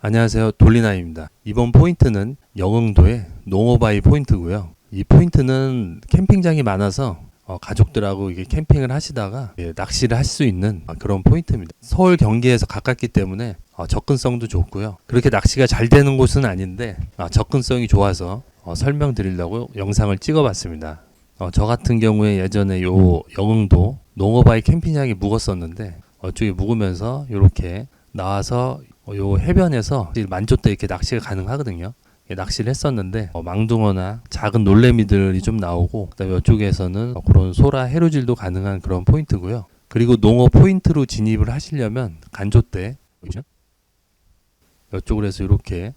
안녕하세요. 돌리나입니다. 이번 포인트는 영흥도의 농어바이 포인트고요. 이 포인트는 캠핑장이 많아서 어, 가족들하고 이게 캠핑을 하시다가 예, 낚시를 할 수 있는 아, 그런 포인트입니다. 서울 경기에서 가깝기 때문에 어, 접근성도 좋고요. 그렇게 낚시가 잘 되는 곳은 아닌데 아, 접근성이 좋아서 어, 설명드리려고 영상을 찍어봤습니다. 어, 저 같은 경우에 예전에 요 영흥도 농어바이 캠핑장이 묵었었는데 어, 쪽에 묵으면서 이렇게 나와서 어, 요 해변에서 만조대 이렇게 낚시가 가능하거든요. 예, 낚시를 했었는데 어, 망둥어나 작은 놀래미들이 좀 나오고 그다음에 이쪽에서는 어, 그런 소라 해루질도 가능한 그런 포인트고요. 그리고 농어 포인트로 진입을 하시려면 간조대 보이죠? 이쪽으로 해서 이렇게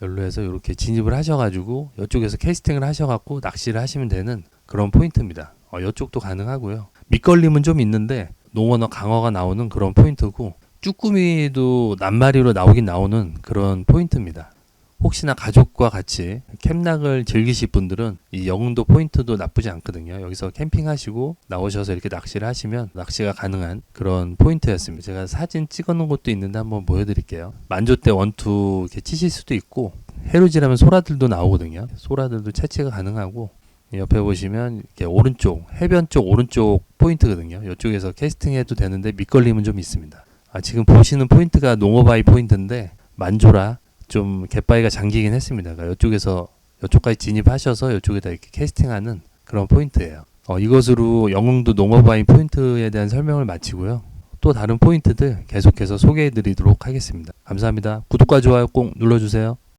열로 해서 이렇게 진입을 하셔가지고 이쪽에서 캐스팅을 하셔갖고 낚시를 하시면 되는 그런 포인트입니다. 어, 이쪽도 가능하고요. 밑걸림은 좀 있는데 농어나 강어가 나오는 그런 포인트고 쭈꾸미도 낱마리로 나오긴 나오는 그런 포인트입니다. 혹시나 가족과 같이 캠락을 즐기실 분들은 이 영흥도 포인트도 나쁘지 않거든요. 여기서 캠핑하시고 나오셔서 이렇게 낚시를 하시면 낚시가 가능한 그런 포인트였습니다. 제가 사진 찍어 놓은 것도 있는데 한번 보여드릴게요. 만조대 원투 이렇게 치실 수도 있고 해루질하면 소라들도 나오거든요. 소라들도 채취가 가능하고 옆에 보시면 이렇게 오른쪽 해변 쪽 오른쪽 포인트거든요. 이쪽에서 캐스팅해도 되는데 밑걸림은 좀 있습니다. 아, 지금 보시는 포인트가 농어바이 포인트인데 만조라 좀 갯바위가 잠기긴 했습니다. 그러니까 이쪽에서 이쪽까지 진입하셔서 이쪽에다 이렇게 캐스팅하는 그런 포인트예요. 어, 이것으로 영흥도 농어바이 포인트에 대한 설명을 마치고요. 또 다른 포인트들 계속해서 소개해 드리도록 하겠습니다. 감사합니다. 구독과 좋아요 꼭 눌러주세요.